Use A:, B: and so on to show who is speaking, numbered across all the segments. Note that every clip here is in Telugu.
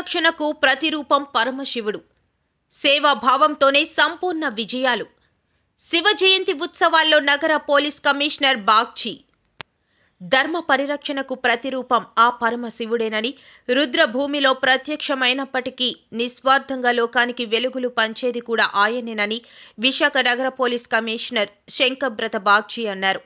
A: రక్షణకు ప్రతిరూపం పరమశివుడు. సేవాభావంతోనే సంపూర్ణ విజయాలు. శివ జయంతి ఉత్సవాల్లో నగర పోలీస్ కమిషనర్ బాగ్చి. ధర్మ పరిరక్షణకు ప్రతిరూపం ఆ పరమశివుడేనని రుద్రభూమిలో ప్రత్యక్షమైనప్పటికీ నిస్వార్థంగా లోకానికి వెలుగులు పంచేది కూడా ఆయనేనని విశాఖ నగర పోలీస్ కమిషనర్ శంకబ్రత బాగ్చి అన్నారు.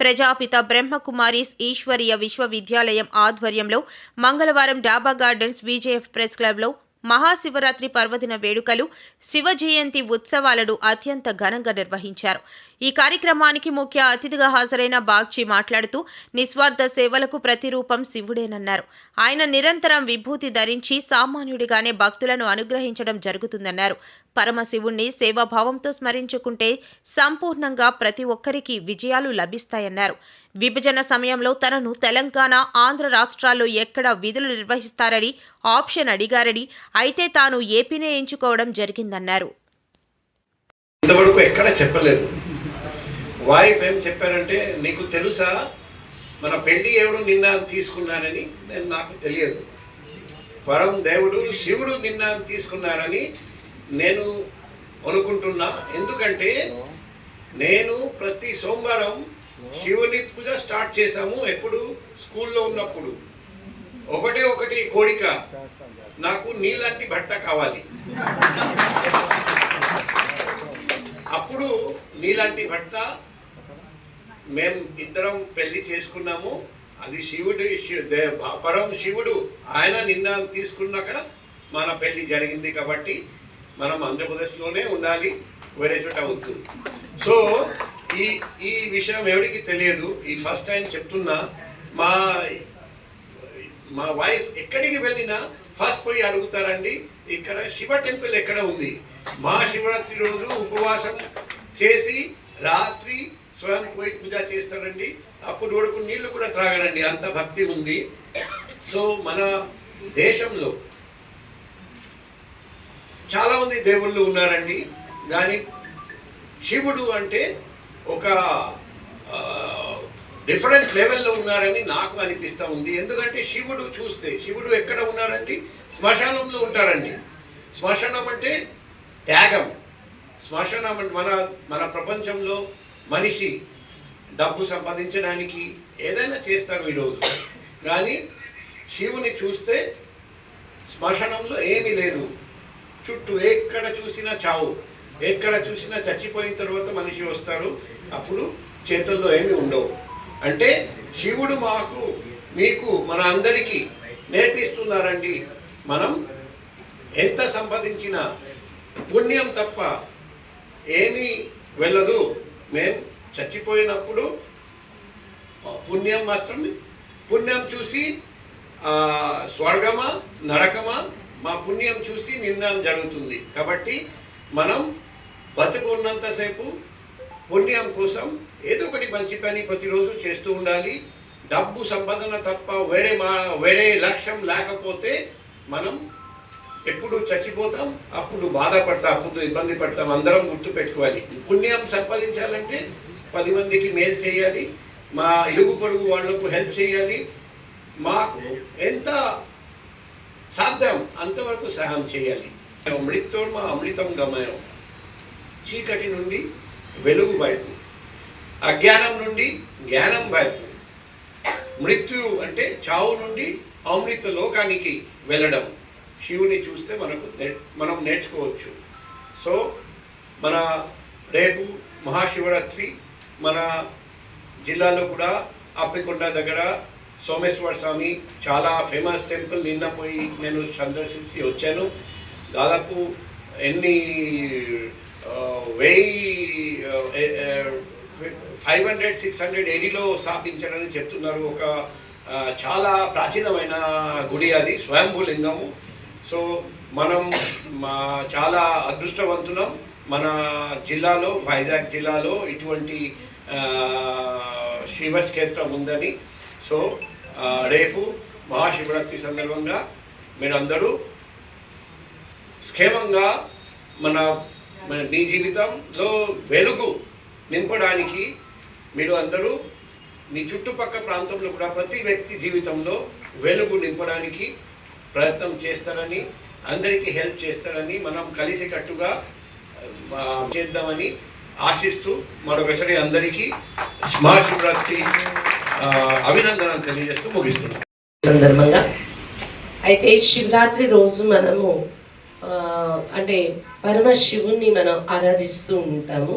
A: ప్రజాపిత బ్రహ్మకుమారీస్ ఈశ్వరీయ విశ్వవిద్యాలయం ఆధ్వర్యంలో మంగళవారం డాబా గార్డెన్స్ విజేఎఫ్ ప్రెస్ క్లబ్లో మహాశివరాత్రి పర్వదిన వేడుకలు శివ జయంతి ఉత్సవాలను అత్యంత ఘనంగా నిర్వహించారు. ఈ కార్యక్రమానికి ముఖ్య అతిథిగా హాజరైన బాగ్చి మాట్లాడుతూ నిస్వార్థ సేవలకు ప్రతిరూపం శివుడేనన్నారు. ఆయన నిరంతరం విభూతి ధరించి సామాన్యుడిగానే భక్తులను అనుగ్రహించడం జరుగుతుందన్నారు. పరమశివుణ్ణి సేవాభావంతో స్మరించుకుంటే సంపూర్ణంగా ప్రతి ఒక్కరికి విజయాలు లభిస్తాయన్నారు. విభజన సమయంలో తనను తెలంగాణ ఆంధ్ర రాష్ట్రాల్లో ఎక్కడ విధులు నిర్వహిస్తారని ఆప్షన్ అడిగారని అయితే తాను ఏపీనే ఎంచుకోవడం జరిగిందన్నారు.
B: ఇంతవరకు ఎక్కడ చెప్పలేదు. వైఫ్ ఏం చెప్పారంటే నీకు తెలుసా మన పెళ్ళి ఎవరు నిన్న తీసుకున్నారని? నేను నాకు తెలియదు. పరం దేవుడు శివుడు నిన్న తీసుకున్నారని నేను అనుకుంటున్నా. ఎందుకంటే నేను ప్రతి సోమవారం Hmm. శివుని పూజ స్టార్ట్ చేశాము ఎప్పుడు? స్కూల్లో ఉన్నప్పుడు. ఒకటే ఒకటి కోరిక. నాకు నీలాంటి భర్త కావాలి. అప్పుడు నీలాంటి భర్త మేము ఇద్దరం పెళ్ళి చేసుకున్నాము. అది శివుడు పరం శివుడు. ఆయన నిన్న తీసుకున్నాక మన పెళ్ళి జరిగింది కాబట్టి మనం ఆంధ్రప్రదేశ్లోనే ఉండాలి. వేరే చోట వద్దు. సో ఈ ఈ విషయం ఎవరికి తెలియదు. ఈ ఫస్ట్ టైం చెప్తున్నా మా మా వైఫ్ ఎక్కడికి వెళ్ళినా ఫస్ట్ పోయి అడుగుతారండి ఇక్కడ శివ టెంపుల్ ఎక్కడ ఉంది? మా శివరాత్రి రోజు ఉపవాసం చేసి రాత్రి స్వయం పోయి పూజ చేస్తారండి. అప్పుడు వరకు నీళ్ళు కూడా త్రాగరండి అంత భక్తి ఉంది. సో మన దేశంలో చాలామంది దేవుళ్ళు ఉన్నారండి. కానీ శివుడు అంటే ఒక డిఫరెంట్ లెవెల్లో ఉన్నారని నాకు అనిపిస్తూ ఉంది. ఎందుకంటే శివుడు చూస్తే శివుడు ఎక్కడ ఉన్నారండి శ్మశానంలో ఉంటారండి శ్మశానం అంటే త్యాగం. శ్మశానం అంటే మన మన ప్రపంచంలో మనిషి డబ్బు సంపాదించడానికి ఏదైనా చేస్తారు ఈరోజు కానీ శివుని చూస్తే శ్మశానంలో ఏమీ లేదు. చుట్టూ ఎక్కడ చూసినా చావు. ఎక్కడ చూసినా చచ్చిపోయిన తర్వాత మనిషి వస్తారు అప్పుడు చేతుల్లో ఏమి ఉండవు. అంటే శివుడు మాకు మీకు మన అందరికీ నేర్పిస్తున్నారండి. మనం ఎంత సంపాదించినా పుణ్యం తప్ప ఏమీ వెళ్ళదు. మేము చచ్చిపోయినప్పుడు పుణ్యం మాత్రం పుణ్యం చూసి స్వర్గమా నరకమా మా పుణ్యం చూసి నిర్ణయం జరుగుతుంది. కాబట్టి మనం బతుకున్నంతసేపు పుణ్యం కోసం ఏదో ఒకటి మంచి పని ప్రతిరోజు చేస్తూ ఉండాలి. డబ్బు సంపాదన తప్ప వేరే మా వేరే లక్ష్యం లేకపోతే మనం ఎప్పుడు చచ్చిపోతాం అప్పుడు బాధపడతాం అప్పుడు ఇబ్బంది పడతాం. అందరం గుర్తు పెట్టుకోవాలి. పుణ్యం సంపాదించాలంటే పది మందికి మేలు చేయాలి. మా ఇరుగు పొరుగు వాళ్ళకు హెల్ప్ చేయాలి. మాకు ఎంత సాధ్యం అంతవరకు సహాయం చేయాలి. మృత్యోర్మ అమృతం గమయం. చీకటి నుండి వెలుగు వైపు అజ్ఞానం నుండి జ్ఞానం వైపు మృత్యు అంటే చావు నుండి అమృత లోకానికి వెళ్ళడం. శివుని చూస్తే మనకు మనం నేర్చుకోవచ్చు. సో మన రేపు మహాశివరాత్రి మన జిల్లాలో కూడా అప్పికొండ దగ్గర సోమేశ్వర స్వామి చాలా ఫేమస్ టెంపుల్ నిన్న పోయి నేను సందర్శించి వచ్చాను. దాదాపు ఎన్ని వెయ్యి ఫైవ్ హండ్రెడ్ సిక్స్ హండ్రెడ్ ఏడీలో స్థాపించారని చెప్తున్నారు ఒక చాలా ప్రాచీనమైన గుడి అది స్వయంభూ లింగము సో మనం మా చాలా అదృష్టవంతులం. మన జిల్లాలో వైజాగ్ జిల్లాలో ఇటువంటి శివక్షేత్రం ఉందని. సో రేపు మహాశివరాత్రి సందర్భంగా మీరందరూ క్షేమంగా మన మన మీ జీవితంలో వెలుగు నింపడానికి మీరు అందరూ మీ చుట్టుపక్కల ప్రాంతంలో కూడా ప్రతి వ్యక్తి జీవితంలో వెలుగు నింపడానికి ప్రయత్నం చేస్తారని అందరికీ హెల్ప్ చేస్తారని మనం కలిసికట్టుగా చేద్దామని ఆశిస్తూ మరొకసారి అందరికీ మహాశివరాత్రి ఆ, అభినందనలు తెలియజేస్తూ ముగిస్తున్నాం.
C: సందర్భంగా అయితే శివరాత్రి రోజు మనము అంటే పరమశివుణ్ణి మనం ఆరాధిస్తూ ఉంటాము.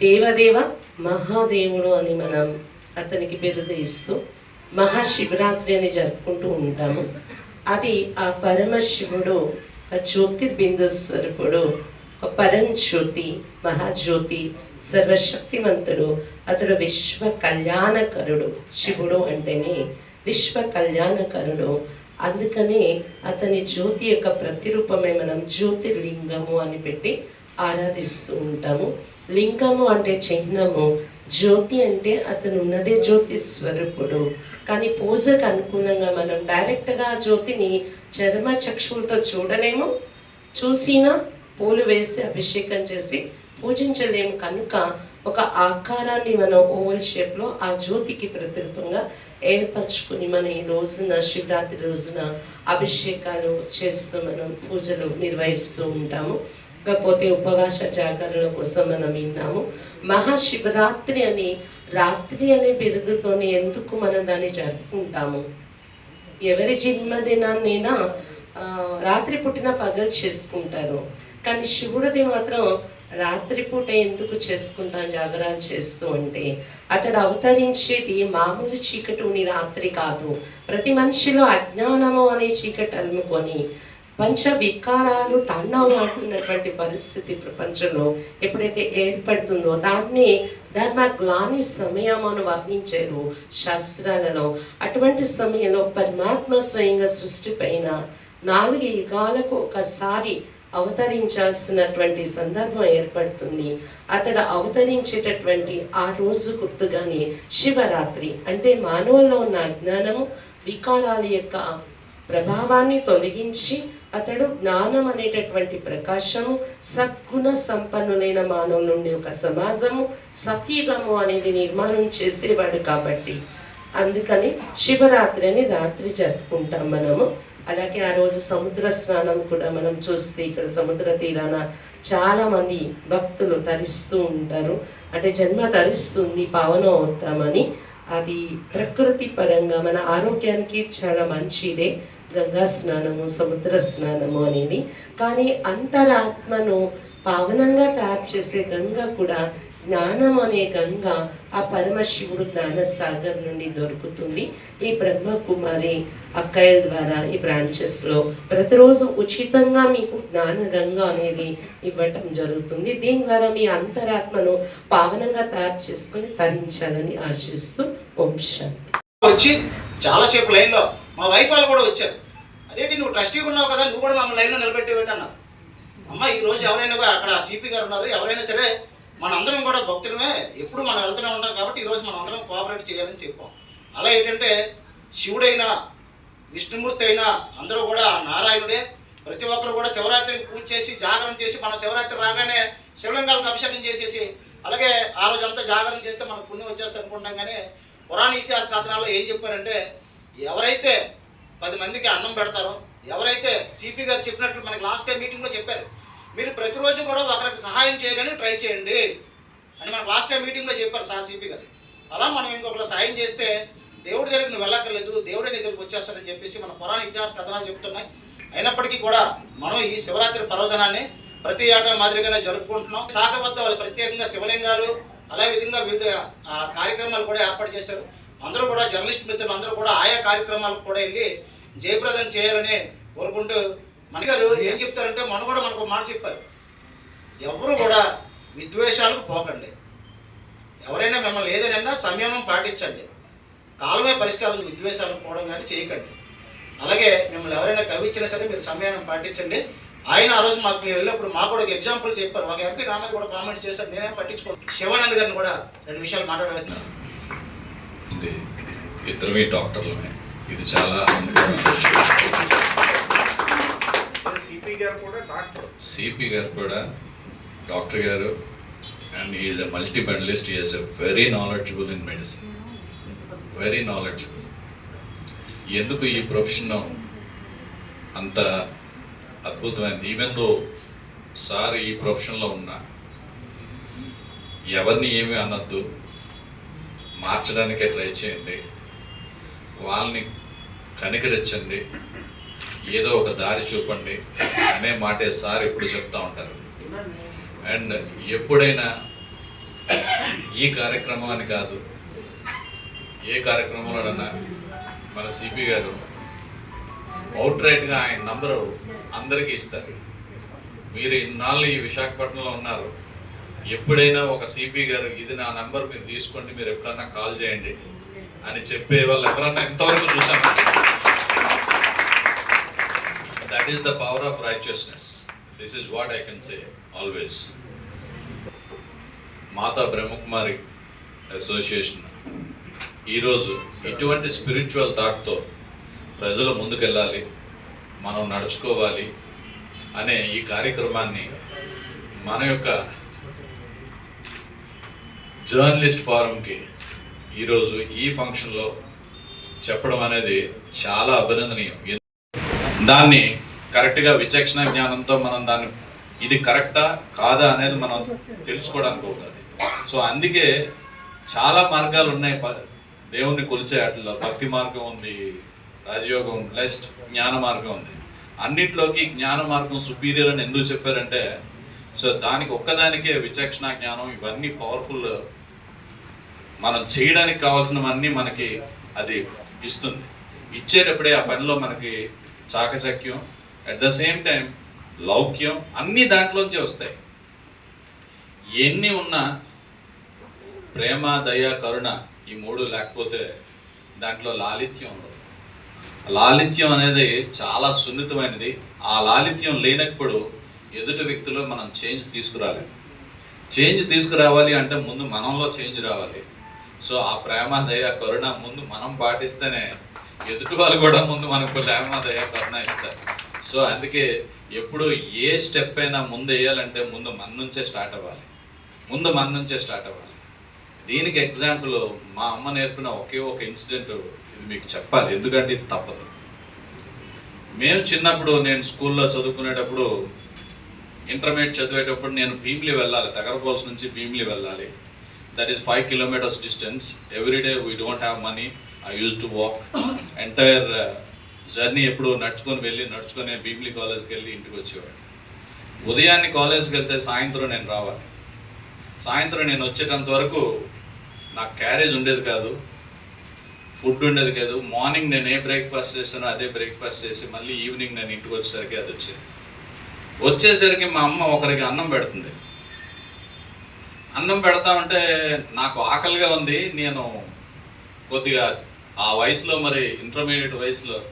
C: దేవదేవ మహాదేవుడు అని మనం అతనికి బిరుదు ఇస్తూ మహాశివరాత్రి అని జరుపుకుంటూ ఉంటాము. అది ఆ పరమశివుడు ఒక జ్యోతిర్బిందు స్వరూపుడు పరంజ్యోతి మహాజ్యోతి సర్వశక్తివంతుడు అతడు విశ్వ కళ్యాణకరుడు శివుడు అంటేనే విశ్వ కళ్యాణకరుడు అందుకనే అతని జ్యోతి యొక్క ప్రతిరూపమే మనం జ్యోతిర్లింగము అని పెట్టి ఆరాధిస్తూ ఉంటాము. లింగము అంటే చిహ్నము. జ్యోతి అంటే అతను ఉన్నదే జ్యోతి స్వరూపుడు. కానీ పూజకు అనుగుణంగా మనం డైరెక్ట్గా ఆ జ్యోతిని చర్మ చక్షులతో చూడలేము. చూసినా పూలు వేసి అభిషేకం చేసి పూజించలేము. కనుక ఒక ఆకారాన్ని మనం ఓవల్ షేప్లో ఆ జ్యోతికి ప్రతిరూపంగా ఏర్పరచుకుని మనం ఈ రోజున శివరాత్రి రోజున అభిషేకాలు చేస్తూ మనం పూజలు నిర్వహిస్తూ ఉంటాము. కాకపోతే ఉపవాస జాగరణ కోసం మనం విన్నాము. మహాశివరాత్రి అని రాత్రి అనే బిరుదుతోనే ఎందుకు మనం దాన్ని జరుపుకుంటాము? ఎవరి జన్మదినాన్నైనా రాత్రి పుట్టిన పగలు చేసుకుంటారు. కానీ శివుడిది మాత్రం రాత్రిపూట ఎందుకు చేసుకుంటాం జాగరాలు చేస్తూ ఉంటే అతడు అవతరించేది మామూలు చీకటి రాత్రి కాదు. ప్రతి మనిషిలో అజ్ఞానము అనే చీకటి అలుముకొని పంచ వికారాలు తాండవమాడుతున్నటువంటి పరిస్థితి ప్రపంచంలో ఎప్పుడైతే ఏర్పడుతుందో దాన్ని ధర్మ గ్లాని సమయం అని వర్ణించారు శాస్త్రాలలో. అటువంటి సమయంలో పరమాత్మ స్వయంగా సృష్టి పైన నాలుగు యుగాలకు ఒకసారి అవతరించాల్సినటువంటి సందర్భం ఏర్పడుతుంది. అతడు అవతరించేటటువంటి ఆ రోజు గుర్తుగానే శివరాత్రి అంటే మానవుల్లో ఉన్న అజ్ఞానము వికారాల యొక్క ప్రభావాన్ని తొలగించి అతడు జ్ఞానం అనేటటువంటి ప్రకాశము సద్గుణ సంపన్నులైన మానవుల నుండి ఒక సమాజము సతీగము అనేది నిర్మాణం చేసేవాడు కాబట్టి అందుకని శివరాత్రి అని రాత్రి జరుపుకుంటాం మనము. అలాగే ఆ రోజు సముద్ర స్నానం కూడా మనం చూస్తే ఇక్కడ సముద్ర తీరాన చాలా మంది భక్తులు తరిస్తూ ఉంటారు. అంటే జన్మ తరిస్తుంది పావనం అవుతామని. అది ప్రకృతి పరంగా మన ఆరోగ్యానికి చాలా మంచిదే. గంగా స్నానము సముద్ర స్నానము అనేది. కానీ అంతరాత్మను పావనంగా తయారు చేసే గంగ కూడా జ్ఞానం అనే గంగ ఆ పరమశివుడు జ్ఞానసాగర్ నుండి దొరుకుతుంది. ఈ బ్రహ్మకుమారి అక్కయ్యల ద్వారా ఈ బ్రాంచెస్లో ప్రతిరోజు ఉచితంగా మీకు జ్ఞాన గంగ అనేది ఇవ్వటం జరుగుతుంది. దీని ద్వారా మీ అంతరాత్మను పావనంగా తయారు చేసుకొని తరించాలని ఆశిస్తూ ఓం శాంతి.
D: వచ్చి చాలాసేపు లైన్లో మా వైఫ్ వాళ్ళు కూడా వచ్చారు. అదేంటి నువ్వు ట్రస్టీగా ఉన్నావు కదా నువ్వు కూడా మమ్మల్ని లైన్లో నిలబెట్టి పెట్టన్నా అమ్మ ఈ రోజు ఎవరైనా కూడా అక్కడ సిపి గారు ఉన్నారు ఎవరైనా సరే మనందరం కూడా భక్తులమే. ఎప్పుడు మనం వెళ్తూనే ఉంటాం కాబట్టి ఈరోజు మనం అందరం కోఆపరేట్ చేయాలని చెప్పాం. అలా ఏంటంటే శివుడైనా విష్ణుమూర్తి అయినా అందరూ కూడా నారాయణుడే. ప్రతి ఒక్కరు కూడా శివరాత్రికి పూజ చేసి జాగరణ చేసి మన శివరాత్రి రాగానే శివలింగాలకు అభిషేకం చేసేసి అలాగే ఆ రోజు అంతా జాగరణ చేస్తే మనకు పుణ్యం వచ్చేస్తుంది అనుకుంటాం కానీ పురాణ ఇతిహాస కథనాల్లో ఏం చెప్పారంటే ఎవరైతే పది మందికి అన్నం పెడతారో ఎవరైతే సిపి గారు చెప్పినట్లు మనకి లాస్ట్ టైం మీటింగ్లో చెప్పారు మీరు ప్రతిరోజు కూడా ఒకరికి సహాయం చేయడానికి ట్రై చేయండి అని మనం లాస్ట్ టైం మీటింగ్లో చెప్పారు సార్ సిపి గారు. అలా మనం ఇంకొకరు సహాయం చేస్తే దేవుడి దగ్గరికి నువ్వు వెళ్ళక్కర్లేదు దేవుడే నీ దగ్గరికి వచ్చేస్తాడని చెప్పేసి మన పురాణ ఇతిహాస కథనాలు చెప్తున్నాయి. అయినప్పటికీ కూడా మనం ఈ శివరాత్రి పర్వదినాన్ని ప్రతి ఏటా మాదిరిగానే జరుపుకుంటున్నాం. శాఖ వద్ద వాళ్ళు ప్రత్యేకంగా శివలింగాలు అలా విధంగా వివిధ ఆ, కార్యక్రమాలు కూడా ఏర్పాటు చేశారు. అందరూ కూడా జర్నలిస్ట్ మిత్రులు అందరూ కూడా ఆయా కార్యక్రమాలకు కూడా వెళ్ళి జయప్రదం చేయాలని కోరుకుంటూ మనగారు ఏం చెప్తారంటే మనం కూడా మనకు ఒక మాట చెప్పారు. ఎవరు కూడా విద్వేషాలకు పోకండి. ఎవరైనా మిమ్మల్ని ఏదైనా సంయమనం పాటించండి. కాలమే పరిష్కారం విద్వేషాలకు పోవడం కానీ చేయకండి. అలాగే మిమ్మల్ని ఎవరైనా కవిచ్చినా సరే మీరు సమయాన్ని పాటించండి. ఆయన ఆ రోజు మాకు వెళ్ళినప్పుడు మాకు కూడా ఒక ఎగ్జాంపుల్ చెప్పారు. ఒక ఎంపీ రామయ్య కూడా కామెంట్స్ చేశారు. నేనేం పట్టించుకోను. శివానంద్ గారిని కూడా రెండు విషయాలు మాట్లాడవేస్తున్నాను
E: ఇది ఇద్దరమే డాక్టర్లమే. ఇది చాలా
F: సిపి గారు కూడా డాక్టర్.
E: సిపి గారు కూడా డాక్టర్ గారు. And is a multi medalist is a very knowledgeable in medicine very knowledgeable ఎందుకు ఈ ప్రొఫెషన్ అంత అద్భుతమైనది ఈవెన్ దో సార్ ఈ ప్రొఫెషన్లో ఉన్నా ఎవరిని ఏమీ అనొద్దు. మార్చడానికే ట్రై చేయండి. వాళ్ళని కనికరించండి. ఏదో ఒక దారి చూపండి. అనే మాటే సార్ ఎప్పుడు చెప్తా ఉంటారు. అండ్ ఎప్పుడైనా ఈ కార్యక్రమం అని కాదు ఏ కార్యక్రమంలోనన్నా మన సిపి గారు అవుట్ రైట్గా ఆయన నంబరు అందరికీ ఇస్తారు. మీరు ఇన్నాళ్ళు ఈ విశాఖపట్నంలో ఉన్నారు. ఎప్పుడైనా ఒక సిపి గారు ఇది నా నంబర్ మీరు తీసుకోండి మీరు ఎప్పుడన్నా కాల్ చేయండి అని చెప్పే వాళ్ళు ఎవరన్నా ఇంతవరకు చూసాను that is the power of righteousness this is what I can say always Mata Brahmakumari association ఈరోజు ఎటువంటి స్పిరిచువల్ థాట్తో ప్రజలు ముందుకెళ్ళాలి మనం నడుచుకోవాలి అనే ఈ కార్యక్రమాన్ని మన యొక్క జర్నలిస్ట్ ఫారంకి ఈరోజు ఈ ఫంక్షన్లో చెప్పడం అనేది చాలా అభినందనీయం. దాన్ని కరెక్ట్గా విచక్షణ జ్ఞానంతో మనం దాన్ని ఇది కరెక్టా కాదా అనేది మనం తెలుసుకోవడానికి అవుతుంది. సో అందుకే చాలా మార్గాలు ఉన్నాయి. ప- దేవుణ్ణి కొలిచే వాటిలో భక్తి మార్గం ఉంది రాజయోగం ప్లస్ జ్ఞాన మార్గం ఉంది. అన్నిట్లోకి జ్ఞాన మార్గం సుపీరియర్ అని ఎందుకు చెప్పారంటే సో దానికి ఒక్కదానికే విచక్షణ జ్ఞానం ఇవన్నీ పవర్ఫుల్ మనం చేయడానికి కావాల్సినవన్నీ మనకి అది ఇస్తుంది. ఇచ్చేటప్పుడే ఆ పనిలో మనకి చాకచక్యం అట్ ద సేమ్ టైం లౌక్యం అన్నీ దాంట్లోంచే వస్తాయి. ఎన్ని ఉన్నా ప్రేమ దయ కరుణ ఈ మూడు లేకపోతే దాంట్లో లాలిత్యం ఉండదు. లాలిత్యం అనేది చాలా సున్నితమైనది. ఆ లాలిత్యం లేనప్పుడు ఎదుటి వ్యక్తిలో మనం చేంజ్ తీసుకురాలి. చేంజ్ తీసుకురావాలి అంటే ముందు మనంలో చేంజ్ రావాలి. సో ఆ ప్రేమ దయ కరుణ ముందు మనం పాటిస్తేనే ఎదుటి వాళ్ళు కూడా ముందు మనకు ప్రేమ దయ కరుణ ఇస్తారు. సో అందుకే ఎప్పుడు ఏ స్టెప్ అయినా ముందు వేయాలంటే ముందు మన నుంచే స్టార్ట్ అవ్వాలి. ముందు మన నుంచే స్టార్ట్ అవ్వాలి. దీనికి ఎగ్జాంపుల్ మా అమ్మ నేర్పిన ఒకే ఒక ఇన్సిడెంట్ ఇది మీకు చెప్పాలి. ఎందుకంటే ఇది తప్పదు. మేము చిన్నప్పుడు నేను స్కూల్లో చదువుకునేటప్పుడు ఇంటర్మీడియట్ చదివేటప్పుడు నేను భీమిలి వెళ్ళాలి. తగరపోల్స్ నుంచి భీమిలి వెళ్ళాలి. That is five kilometres distance everyday we don't have money I use to walk entire journey ఎప్పుడు నడుచుకొని వెళ్ళి నడుచుకునే బీబ్లీ కాలేజ్కి వెళ్ళి ఇంటికి వచ్చేవాడిని. ఉదయాన్నే కాలేజ్కి వెళ్తే సాయంత్రం నేను రావాలి. సాయంత్రం నేను వచ్చేటంత వరకు నాకు క్యారేజ్ ఉండేది కాదు ఫుడ్ ఉండేది కాదు. మార్నింగ్ నేను ఏ బ్రేక్ఫాస్ట్ చేసానో అదే బ్రేక్ఫాస్ట్ చేసి మళ్ళీ ఈవినింగ్ నేను ఇంటికి వచ్చేసరికి అది వచ్చేది. వచ్చేసరికి మా అమ్మ ఒకరికి అన్నం పెడుతుంది. అన్నం పెడతామంటే నాకు ఆకలిగా ఉంది. నేను కొద్దిగా ఆ వయసులో మరి ఇంటర్మీడియట్ వయసులో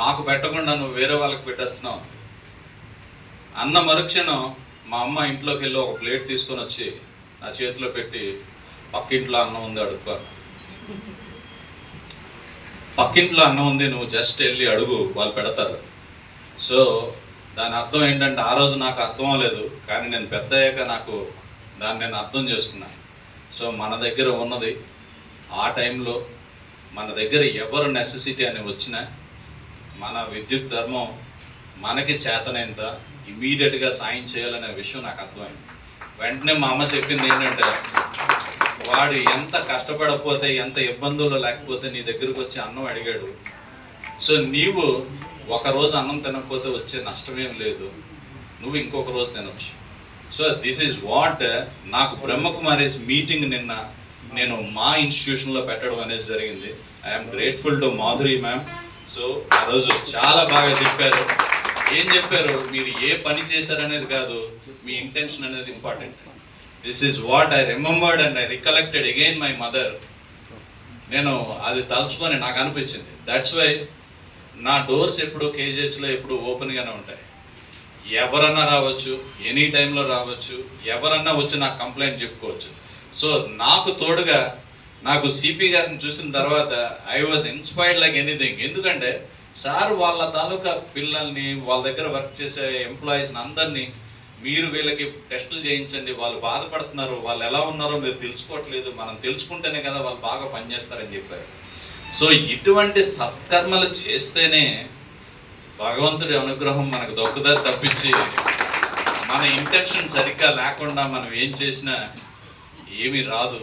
E: నాకు పెట్టకుండా నువ్వు వేరే వాళ్ళకి పెట్టేస్తున్నావు. అన్న మరుక్షణం మా అమ్మ ఇంట్లోకి వెళ్ళి ఒక ప్లేట్ తీసుకొని వచ్చి నా చేతిలో పెట్టి పక్కింట్లో అన్నం ఉంది అడుక్కోను పక్కింట్లో అన్నం ఉంది నువ్వు జస్ట్ వెళ్ళి అడుగు వాళ్ళు పెడతారు. సో దాని అర్థం ఏంటంటే ఆ రోజు నాకు అర్థం అవ్వలేదు కానీ నేను పెద్ద అయ్యాక నాకు దాన్ని నేను అర్థం చేసుకున్నాను సో మన దగ్గర ఉన్నది ఆ టైంలో మన దగ్గర ఎవరు నెసెసిటీ అని వచ్చినా మన విద్యుత్ ధర్మం మనకి చేతనైంత ఇమీడియట్గా సాయం చేయాలనే విషయం నాకు అర్థమైంది. వెంటనే మా అమ్మ చెప్పింది ఏంటంటే వాడు ఎంత కష్టపడకపోతే ఎంత ఇబ్బందులు లేకపోతే నీ దగ్గరకు వచ్చి అన్నం అడిగాడు. సో నీవు ఒక రోజు అన్నం తినకపోతే వచ్చే నష్టమేం లేదు. నువ్వు ఇంకొక రోజు తినవచ్చు సో దిస్ ఈజ్ వాట్ నాకు బ్రహ్మకుమారీస్ మీటింగ్ నిన్న నేను మా ఇన్స్టిట్యూషన్లో పెట్టడం అనేది జరిగింది. I'm grateful to Madhuri ma'am so ఆ రోజు చాలా బాగా చెప్పారు. ఏం చెప్పారు? మీరు ఏ పని చేశారనేది కాదు మీ ఇంటెన్షన్ అనేది important this is what I remembered and I recollected again my mother నేను అది తలుచుకొని నాకు అనిపించింది. దట్స్ వై నా డోర్స్ ఎప్పుడు కేజీహెచ్లో ఎప్పుడు ఓపెన్గానే ఉంటాయి. ఎవరన్నా రావచ్చు ఎనీ టైంలో రావచ్చు ఎవరన్నా వచ్చి నాకు కంప్లైంట్ చెప్పుకోవచ్చు. సో నాకు తోడుగా నాకు సిపి గారిని చూసిన తర్వాత I was inspired like anything ఎందుకంటే సార్ వాళ్ళ తాలూకా పిల్లల్ని వాళ్ళ దగ్గర వర్క్ చేసే ఎంప్లాయీస్ని అందరినీ మీరు వీళ్ళకి టెస్టులు చేయించండి వాళ్ళు బాధపడుతున్నారు వాళ్ళు ఎలా ఉన్నారో మీరు తెలుసుకోవట్లేదు మనం తెలుసుకుంటేనే కదా వాళ్ళు బాగా పనిచేస్తారని చెప్పారు. సో ఇటువంటి సత్కర్మలు చేస్తేనే భగవంతుడి అనుగ్రహం మనకు దొక్కుదా తప్పించి మన ఇంటెన్షన్ సరిగ్గా లేకుండా మనం ఏం చేసినా ఏమీ రాదు.